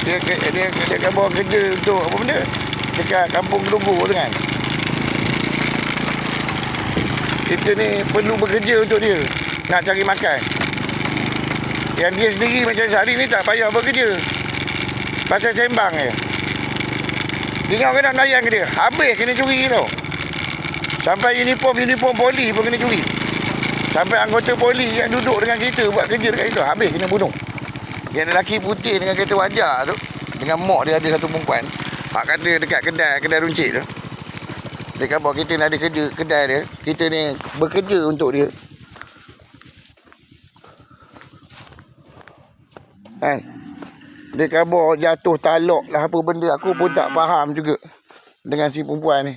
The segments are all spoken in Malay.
Dia dia dia, akan bawa kerja untuk apa benda? Dekat kampung Gelunggu tu kan. Kita ni perlu bekerja untuk dia nak cari makan. Yang dia sendiri macam sehari ni tak payah bekerja. Pasal sembang je. Tengok kena layan ke dia. Habis kena curi tau. Sampai uniform-uniform poli pun kena curi. Sampai anggota poli yang duduk dengan kita buat kerja dekat situ. Habis kena bunuh. Yang lelaki putih dengan kereta wajah tu. Dengan mak dia ada satu perempuan. Mak kata dekat kedai, kedai runcit tu. Dia kata bahawa kita ni ada kerja kedai dia. Kita ni bekerja untuk dia. Kan? Dia khabar jatuh talak lah apa benda. Aku pun tak faham juga. Dengan si perempuan ni.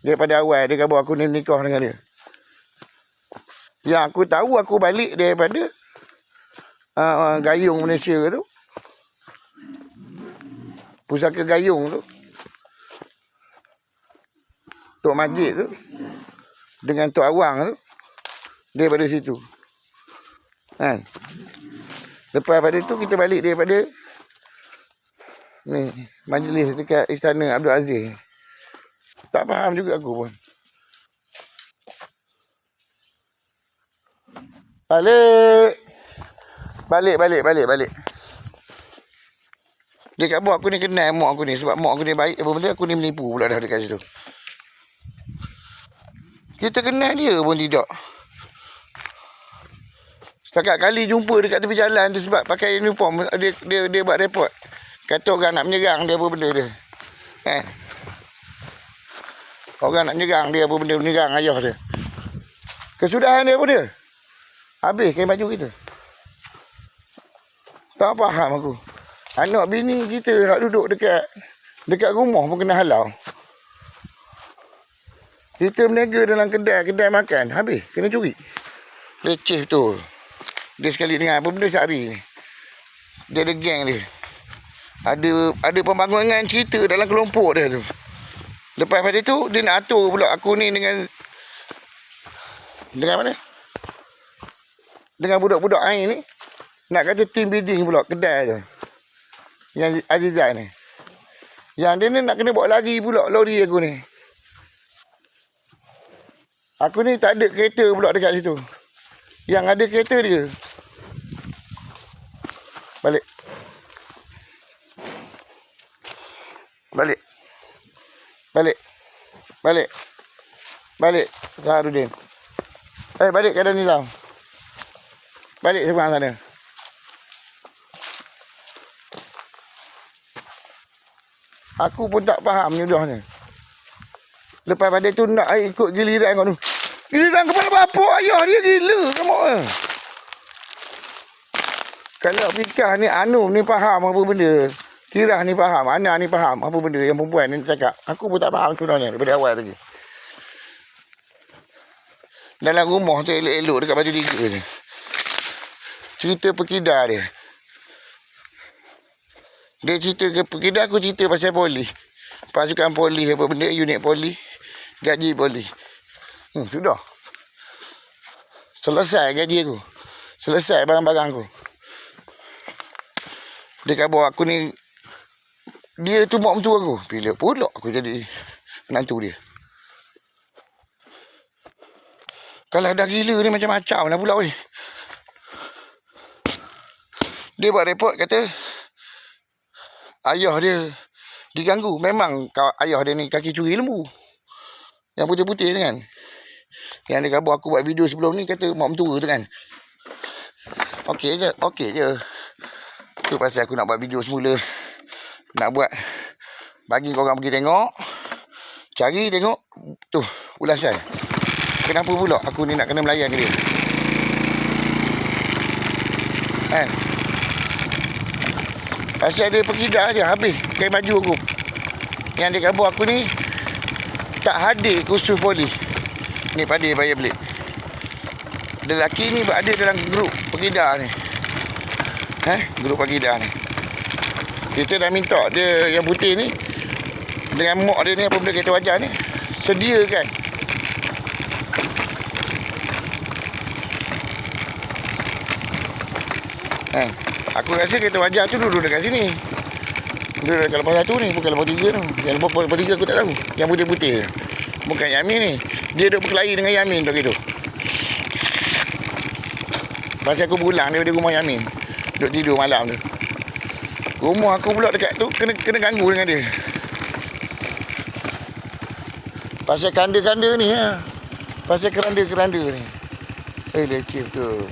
Daripada awal dia khabar aku ni nikah dengan dia. Yang aku tahu aku balik daripada uh, Gayung Malaysia tu. Pusaka Gayung tu. Tok Majid tu. Dengan Tok Awang tu. Daripada situ. Kan? Lepas pada tu kita balik daripada ni majlis dekat istana Abdul Aziz. Tak faham juga aku pun. Balik. Balik, balik, balik, balik. Dia kat buat aku ni kenal mak aku ni. Sebab mak aku ni baik apa benda aku ni menipu pula dah dekat situ. Kita kenal dia pun tidak. Setakat kali jumpa dekat tepi jalan tu sebab pakai uniform dia dia dia buat report. Kata orang nak menyerang dia apa benda dia. Kan? Orang nak menyerang dia apa benda menyerang ayah dia. Kesudahan dia apa dia? Habis kain baju kita. Tak faham aku. Anak bini kita nak duduk dekat dekat rumah pun kena halau. Kita berniaga dalam kedai, kedai makan. Habis, kena curi. Leceh betul. Dia sekali dengan apa benda sehari ni. Dia ada geng dia. Ada ada pembangunan cerita dalam kelompok dia tu. Lepas pada tu, dia nak atur pula aku ni dengan... Dengan mana? Dengan budak-budak air ni. Nak kata team building pula, kedai tu. Yang Azizat ni. Yang dia ni nak kena bawa lari pula lori aku ni. Aku ni tak ada kereta pula dekat situ. Yang ada kereta dia. Balik. Balik. Balik. Balik. Balik. Saharudin. Eh, balik keadaan Nizam. Balik seberang sana. Aku pun tak faham nyudahnya. Lepas pada tu nak ikut giliran kau tu. Giliran kepala bapa ayah dia gila kamu. Eh. Kalau Fikah ni Anum ni faham apa benda. Tirah ni faham, Ana ni faham apa benda yang perempuan ni cakap. Aku pun tak faham sebenarnya daripada awal lagi. Dalam rumah tu elok-elok dekat baju tiga ni. Cerita perkida dia. Dia cerita ke perkida aku cerita pasal poli. Pasukan poli apa benda, unit poli. Gaji poli. Hmm, sudah. Selesai gaji aku. Selesai barang-barang aku. Dia kata aku ni dia tu mak mentua aku. Bila pula aku jadi menantu dia. Kalau dah gila ni macam-macam lah pula ni. Dia buat report kata ayah dia diganggu. Memang ayah dia ni kaki curi lembu. Yang putih-putih tu kan. Yang dia kata aku buat video sebelum ni kata mak mentua tu kan. Okey je, okey je. Tu pasal aku nak buat video semula. Nak buat bagi korang pergi tengok. Cari tengok tu ulasan. Kenapa pula aku ni nak kena melayan dia? Kan? Pasal dia pergi dah je habis kain baju aku. Yang dia kabur aku ni tak hadir khusus polis. Ni pada bayar belik. Lelaki ni berada dalam grup pengidar ni. Eh, grup pengidar ni. Kita dah minta dia yang putih ni dengan mak dia ni apa benda kereta wajah ni sediakan Eh, aku rasa kereta wajah tu duduk dekat sini. Dia dekat lepas satu ni, bukan lepas tiga tu. Yang lepas, lepas tiga aku tak tahu. Yang putih-putih. Bukan Yamin ni. Dia duduk berkelahi dengan Yamin tu gitu. Pasal aku pulang daripada rumah Yamin. Duduk tidur malam tu. Rumah aku pula dekat tu kena kena ganggu dengan dia. Pasal kanda-kanda ni ha. Pasal keranda-keranda ni. Eh leceh betul.